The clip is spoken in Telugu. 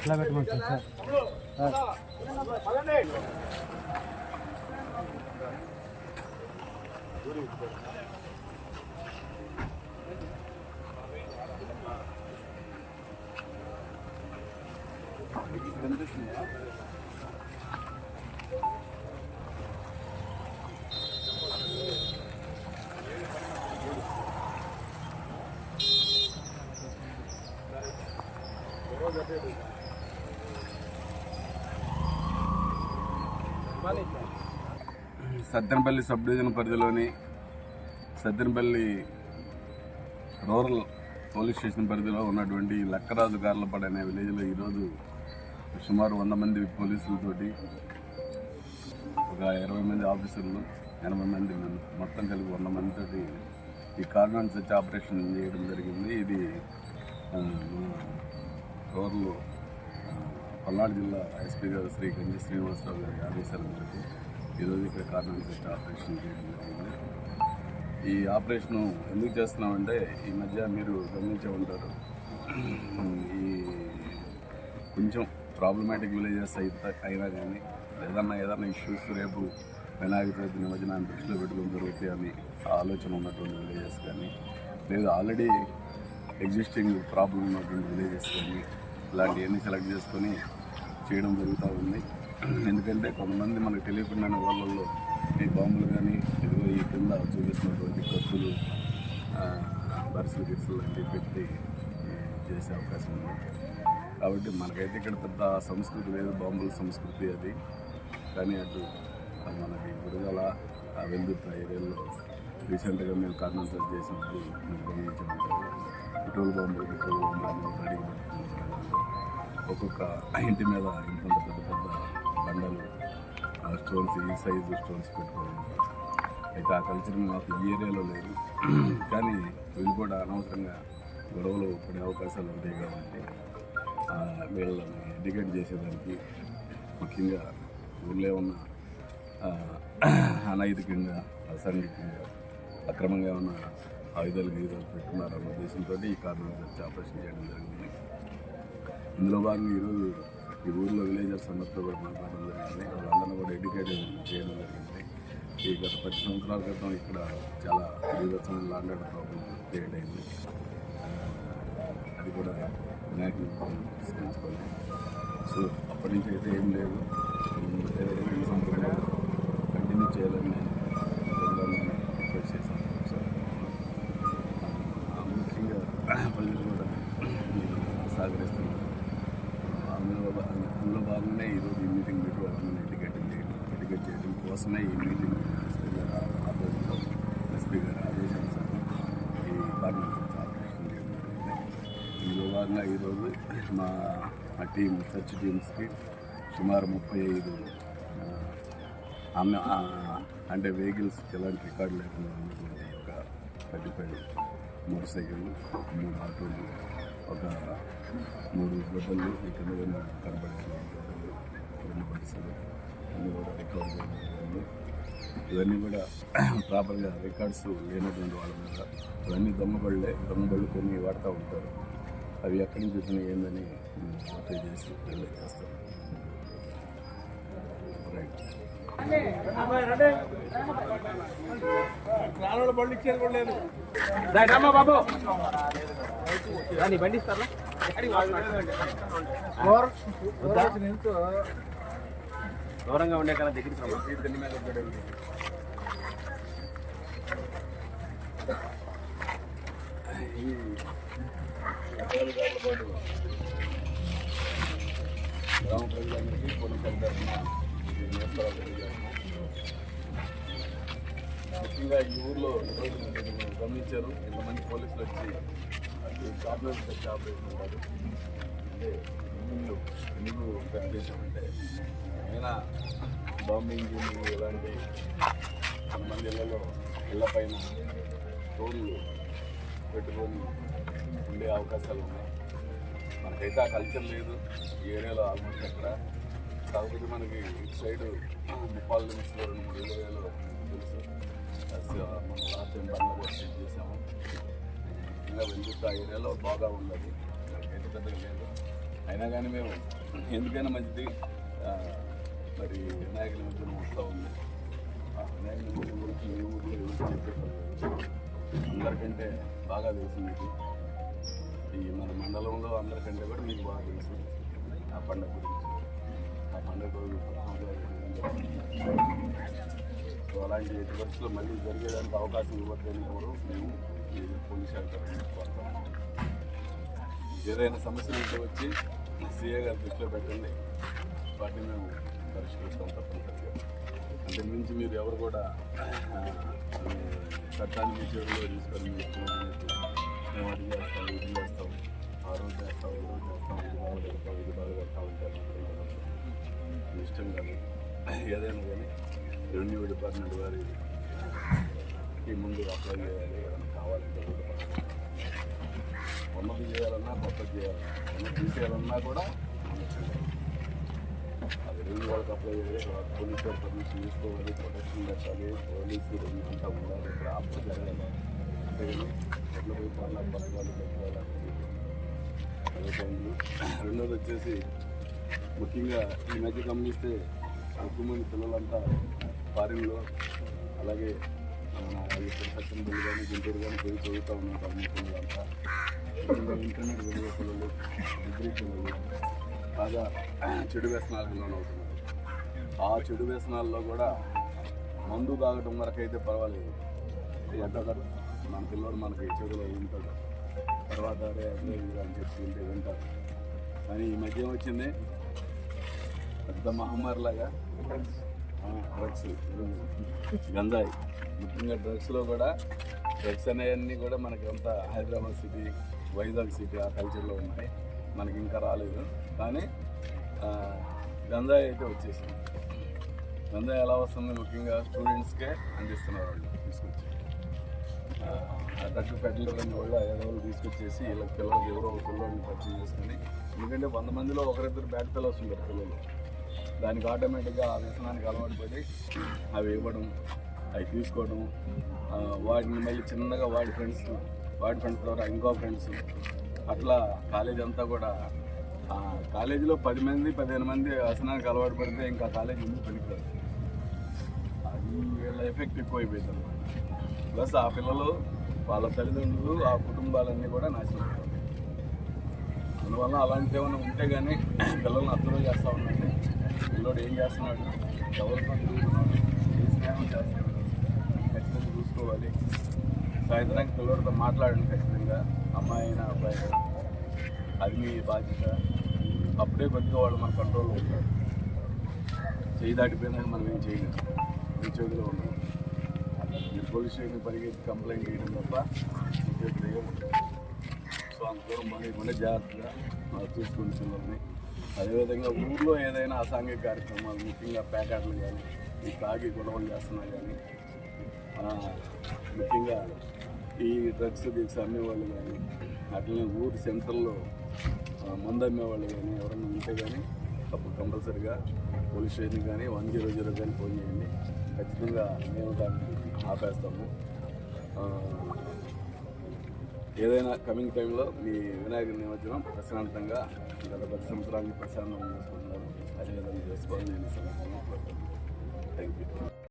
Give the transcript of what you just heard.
ఇట్లా పెట్టమని సార్ Sattenapalli sub division పరిధిలోని సత్తెనపల్లి రూరల్ పోలీస్ స్టేషన్ పరిధిలో ఉన్నటువంటి లక్కరాజు గార్లపాడు అనే విలేజ్లో ఈరోజు సుమారు వంద మంది పోలీసులతోటి ఒక ఇరవై మంది ఆఫీసర్లు ఎనభై మంది మొత్తం కలిపి వంద మందితోటి ఈ కార్నర్ వచ్చి ఆపరేషన్ చేయడం జరిగింది. ఇది రూరల్ పల్నాడు జిల్లా ఎస్పీ గారు శ్రీ గంజి శ్రీనివాసరావు గారి ఆదేశాల మేరకు ఈరోజు ఇక్కడ కారణం కృష్ణ ఆపరేషన్ చేయడం జరిగింది. ఈ ఆపరేషన్ ఎందుకు చేస్తున్నామంటే ఈ మధ్య మీరు గమనించే ఉంటారు ఈ కొంచెం ప్రాబ్లమాటిక్ విలేజెస్ అయితే అయినా కానీ ఏదన్నా ఏదన్నా ఇష్యూస్ రేపు వినాయక చవితి నిమజ్జనాన్ని దృష్టిలో పెట్టుకుని జరుగుతాయి అని ఆలోచన ఉన్నటువంటి విలేజెస్ కానీ లేదా ఆల్రెడీ ఎగ్జిస్టింగ్ ప్రాబ్లం ఉన్నటువంటి విలేజెస్ కానీ ఇలాంటివన్నీ సెలెక్ట్ చేసుకొని చేయడం జరుగుతూ ఉంది. ఎందుకంటే కొంతమంది మనకు తెలియకుండానే వాళ్ళల్లో ఈ బాంబులు కానీ ఇదిగో ఈ కింద చూపిస్తున్నటువంటి కత్తులు బర్సులు గిర్సులు లాంటివి పెట్టి చేసే అవకాశం ఉంది. కాబట్టి మనకైతే ఇక్కడ పెద్ద సంస్కృతి లేదు బాంబుల సంస్కృతి అది. కానీ అటు మనకి గురజాల ఆ వెల్దుర్త ఏరియాలో రీసెంట్గా మేము కార్నర్ చేసినప్పుడు మీరు గమనించమంటారు పెట్రోల్ బాంబులు పెట్రోల్ బాంబులు అన్ని ఒక్కొక్క ఇంటి మీద ఇంత పెద్ద పెద్ద బండలు ఆ స్టోన్స్ ఈ సైజు స్టోన్స్ పెట్టుకోవడం. అయితే ఆ కల్చర్ మాకు ఈ ఏరియాలో లేదు. కానీ వీళ్ళు కూడా అనవసరంగా గొడవలు పడే అవకాశాలు ఉంటాయి కాబట్టి వీళ్ళని ఎడ్యుకేట్ చేసేదానికి ముఖ్యంగా ఊళ్ళో ఉన్న అనైతికంగా అసాంఘికంగా అక్రమంగా ఉన్న ఆయుధాలు గీదాలు పెట్టుకున్నారన్న ఉద్దేశంతో ఈ కారణం చర్చ ఆపరేషన్ చేయడం జరిగింది. ఇందులో భాగంగా ఈరోజు ఈ ఊర్లో విలేజర్స్ అందరితో కూడా మాట్లాడడం జరిగింది. వాళ్ళందరూ కూడా ఎడ్యుకేట్ చేయడం జరిగింది. ఈ గత పది సంవత్సరాల క్రితం ఇక్కడ చాలా విధమైన లాండ్ ఆర్డర్ ప్రాబ్లం క్రియేట్ అయింది. అది కూడా వినాయకుని తీసుకొని సో అప్పటి నుంచి అయితే ఏం లేదు. వేరే రెండు సంవత్సరాలు కంటిన్యూ చేయాలని నేను రిక్వెస్ట్ చేశాను. ముఖ్యంగా ప్రజలు కూడా సహకరిస్తున్నారు వల్లనే ఈరోజు ఈ మీటింగ్ పెట్టి వాళ్ళని ఎడ్యుకేట్ ఎడ్యుకేట్ చేయడం కోసమే ఈ మీటింగ్ ఎస్పీ గారు ఆదేశంలో ఎస్పీ గారు ఆదేశానుసారం ఈ పార్లమెంట్ ఆపరేషన్ చేయడం జరిగింది ఇందులో భాగంగా ఈరోజు మా మా టీం సెర్చ్ టీమ్స్కి సుమారు ముప్పై ఐదు అంటే వెహికల్స్కి ఎలాంటి రికార్డు లేకుండా ఉన్నటువంటి ఒక థర్టీ ఫైవ్ మోటార్ సైకిల్ మూడు ఆటోలు ఒక మూడు గొడ్డలు ఈ కింద బస్సులు అన్నీ కూడా రికవర్ చేయడం జరిగింది. ఇవన్నీ కూడా ప్రాపర్గా రికార్డ్స్ లేనటువంటి వాళ్ళ మీద ఇవన్నీ దొంగబళ్ళే దొంగబళ్ళు కొన్ని వాడుతూ ఉంటారు. అవి ఎక్కడి నుంచి వచ్చినాయి ఏందని అప్లై చేసి వెళ్ళి బాబు. దాన్ని బండి ఇస్తారా? దూరంగా ఉండే కన్నా దగ్గరికి మీద ఈ గ్రామ ప్రజలందరికీ ఈ ముఖ్యంగా ఈ ఊర్లో గమనించారు. ఇంతమంది పోలీసులు వచ్చి ఈ కార్నర్ వచ్చి ఆపరేషన్ ఉంటారు అంటే ఎందుకు కట్ అయినా బాంబింగ్ ఇలాంటి కొంతమంది ఇళ్ళలో ఇళ్ళపైన టోన్లు పెట్టుకొని ఉండే అవకాశాలు ఉన్నాయి. మనకైతే ఆ కల్చర్ లేదు. ఈ ఏరియాలో ఆల్మోస్ట్ ఎక్కడ. కాకపోతే మనకి ఇటు సైడ్ ముప్పాల నుంచి రెండు మూడు ఏరియాలో తెలుసు. మనం లాస్ట్ టైం బండ్లో చెక్ చేసాము ఇంకా వెళ్తున్న ఆ ఏరియాలో బాగా ఉండదు. ఎంత పెద్దగా లేదు. అయినా కానీ మేము ఎందుకైనా మంచిది మరి వినాయక నిమజ్జనం వస్తూ ఉంది. ఆ వినాయక నిమజ్జనం గురించి మీ ఊళ్ళో ఎవరు అందరికంటే బాగా తెలుసు మీకు. ఈ మన మండలంలో అందరికంటే కూడా మీకు బాగా తెలుసు ఆ పండుగ గురించి. ఆ పండుగ సో అలాంటి ఎట్టి పరిస్థితుల్లో మళ్ళీ జరిగేదానికి అవకాశం ఇవ్వద్దని ఎవరు మేము ఈ పోలీస్ శాఖ ఏదైనా సమస్యలు ఉంటే వచ్చి సీఏ గారి దృష్టిలో పెట్టండి. వాటిని మేము పరిష్కరిస్తాం తప్పనిసరిగా. మించి మీరు ఎవరు కూడా చట్టాన్ని మీ చేతిలో తీసుకొని మేము అది చేస్తాం ఇది చేస్తాం ఆ రోజు చేస్తాం ఈ రోజు చేస్తాం ఇది బాగుపడతాం ఇది బాగుపడతాం అంటే ఇష్టం కాదు ఏదైనా కానీ రెవెన్యూ డిపార్ట్మెంట్ వారి ఈ ముందు అప్లై చేయాలి ఏదైనా కావాలంటే ఉన్నది చేయాలన్నా కొత్తది చేయాలన్నా ఉన్నది తీసేయాలన్నా కూడా అది రెండు వాళ్ళకి అప్లై చేయాలి తర్వాత పోలీస్ పర్మిషన్ తీసుకోవాలి ప్రొటెక్షన్ పెట్టాలి పోలీసు రెండు అంతా ఉండాలి ఇక్కడ అప్పుడు జరగాలి అంతేగాని ఎట్లా పోయి పనులు పథకాలు పెట్టుకోవాలి రెండోది వచ్చేసి ముఖ్యంగా ఈ మధ్య గమనిస్తే ఎక్కువ మంది పిల్లలంతా ఫారిన్లో అలాగే మన బిల్లు కానీ గుంటూరు కానీ పోయి చదువుతూ ఉన్నారు. ముఖ్యంగా ఇంటర్నెట్ విలువ పిల్లలు డిగ్రీ పిల్లలు బాగా చెడు వ్యసనాలకు లోనవుతున్నారు ఆ చెడు వ్యసనాల్లో కూడా మందు తాగటం వరకు అయితే పర్వాలేదు ఎట్టగడు మన పిల్లడు మనకి చెడులో ఉంటాడు తర్వాత అరే అదే అని చెప్పి ఉంటే వింటారు కానీ ఈ మధ్య వచ్చింది పెద్ద మహమ్మారిలాగా డ్రగ్స్ గంజాయి. ముఖ్యంగా డ్రగ్స్లో కూడా డ్రగ్స్ అనేవన్నీ కూడా మనకి అంతా హైదరాబాద్ సిటీ వైజాగ్ సిటీ ఆ కల్చర్లో ఉన్నాయి. మనకి ఇంకా రాలేదు. కానీ గంజాయి అయితే వచ్చేసింది. గంజాయి ఎలా వస్తుంది? ముఖ్యంగా స్టూడెంట్స్కే అందిస్తున్నారు వాళ్ళు తీసుకొచ్చి. ఆ, ఆ డ్రగ్ పెద్దలని కూడా ఏదో తీసుకొచ్చేసి వీళ్ళ పిల్లలకి ఎవరో ఒక పిల్లల్ని పరిచయం చేసుకుని ఎందుకంటే వంద మందిలో ఒకరిద్దరు బ్యాడ్ పిల్లర్స్ ఉంటారు పిల్లలు. దానికి ఆటోమేటిక్గా ఆ వ్యసనానికి అలవాటు పడి అవి ఇవ్వడం అవి తీసుకోవడం ఆ, వాటిని మళ్ళీ చిన్నగా వాడి ఫ్రెండ్స్ వాడి ఫ్రెండ్స్ ద్వారా ఇంకో ఫ్రెండ్స్ అట్లా కాలేజ్ అంతా కూడా కాలేజీలో పది మంది పదిహేను మంది వ్యసనానికి అలవాటు పడితే ఇంకా కాలేజీ ముందు పనికిరాదు. అది వీళ్ళ ఎఫెక్ట్ ఎక్కువైపోయింది అనమాట ప్లస్ ఆ పిల్లలు వాళ్ళ తల్లిదండ్రులు ఆ కుటుంబాలన్నీ కూడా నాశనం అందువల్ల అలాంటి ఏమైనా ఉంటే కానీ పిల్లల్ని అర్థం చేస్తూ ఉండండి. పిల్లడు ఏం చేస్తున్నాడు? ఎవరితో తిరుగుతున్నాడు? ఏ స్నేహం చేస్తున్నాడు? ఖచ్చితంగా చూసుకోవాలి. సాయంత్రానికి పిల్లడితో మాట్లాడండి ఖచ్చితంగా. అమ్మాయి అయినా అబ్బాయి అది మీ బాధ్యత. అప్పుడే కొద్దిగా వాళ్ళు మన కంట్రోల్లో ఉంటారు. చేయి దాటిపోయినాక మనం ఏం చేయలేము మీ చేతిలో ఉండదు. మీరు పోలీస్ స్టేషన్ పరిగెత్తి కంప్లైంట్ చేయడం తప్ప మీ చేతిలో ఏముంటుంది సో అంత దూరం పోనీయకుండా జాగ్రత్తగా ఆ, చూసుకుని పిల్లల్ని. అదేవిధంగా ఊర్లో ఏదైనా అసాంఘిక కార్యక్రమాలు ముఖ్యంగా ప్యాకెట్లు కానీ ఈ తాగి గొడవలు చేస్తున్నా కానీ ముఖ్యంగా ఈ డ్రగ్స్ గిగ్స్ అమ్మేవాళ్ళు కానీ అట్లనే ఊరి సెంటర్లో మందు అమ్మేవాళ్ళు కానీ ఎవరైనా ఉంటే కానీ అప్పుడు కంపల్సరిగా పోలీస్ స్టేషన్ కానీ వన్ జీరో జీరో కానీ ఫోన్ చేయండి. ఖచ్చితంగా మేము దాన్ని ఆపేస్తాము. ఏదైనా కమింగ్ టైంలో మీ వినాయక నిమజ్జనం ప్రశాంతంగా గత పది సంవత్సరానికి ప్రశాంతంగా చేసుకుంటున్నారు. అదేవిధంగా చేసుకోవాలని నేను ఈ థ్యాంక్ యూ